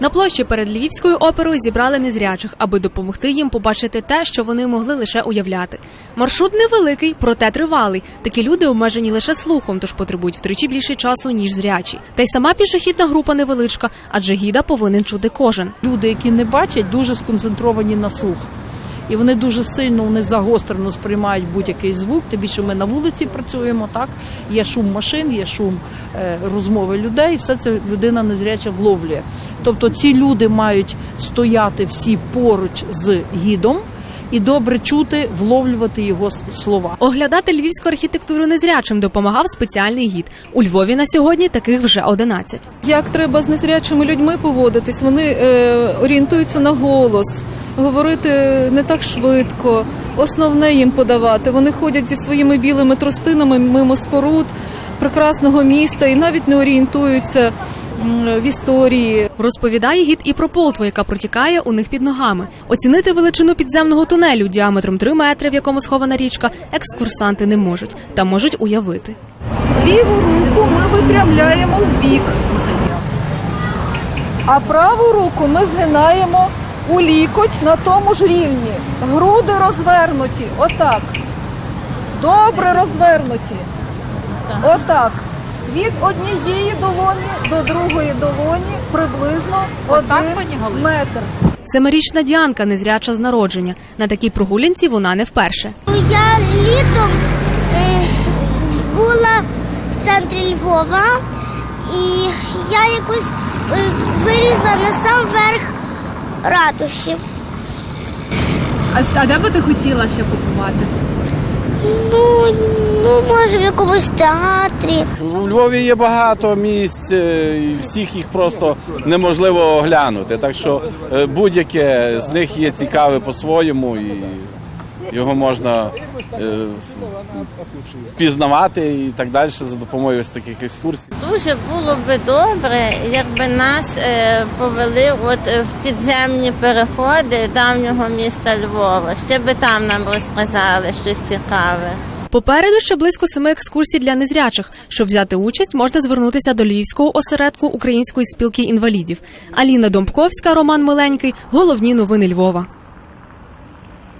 На площі перед Львівською оперою зібрали незрячих, аби допомогти їм побачити те, що вони могли лише уявляти. Маршрут невеликий, проте тривалий. Такі люди обмежені лише слухом, тож потребують втричі більше часу ніж зрячі. Та й сама пішохідна група невеличка, адже гіда повинен чути кожен. Люди, які не бачать, дуже сконцентровані на слух. І вони дуже сильно вони загострено сприймають будь-який звук. Тим більше ми на вулиці працюємо. Так є шум машин, є шум е, розмови людей. Все це людина незряча вловлює. Тобто ці люди мають стояти всі поруч з гідом і добре чути, вловлювати його слова. Оглядати львівську архітектуру незрячим допомагав спеціальний гід. У Львові на сьогодні таких вже 11. Як треба з незрячими людьми поводитись? Вони е, орієнтуються на голос, говорити не так швидко, основне їм подавати. Вони ходять зі своїми білими тростинами мимо споруд прекрасного міста і навіть не орієнтуються в історії. Розповідає гід і про полтву, яка протікає у них під ногами. Оцінити величину підземного тунелю діаметром 3 метри, в якому схована річка, екскурсанти не можуть та можуть уявити. Ліву руку ми випрямляємо в бік, а праву руку ми згинаємо у лікоть на тому ж рівні. Груди розвернуті. Отак. Добре розвернуті. Отак. Від однієї долоні до другої долоні приблизно один метр. Семирічна Діанка незряча з народження. На такій прогулянці вона не вперше. Я літом е, була в центрі Львова, і я якось е, вилізла на сам верх ратуші. А, а де би ти хотіла ще побувати? Ну, ну, може, в якомусь театрі. У Львові є багато місць, е, і всіх їх просто неможливо оглянути. Так що е, будь-яке з них є цікаве по-своєму, і його можна е, пізнавати і так далі за допомогою ось таких екскурсій. Дуже було би добре, якби нас е, повели от е, в підземні переходи давнього міста Львова. Ще би там нам розказали щось цікаве. Попереду ще близько семи екскурсій для незрячих. Щоб взяти участь, можна звернутися до Львівського осередку Української спілки інвалідів. Аліна Домбковська, Роман Миленький. Головні новини Львова.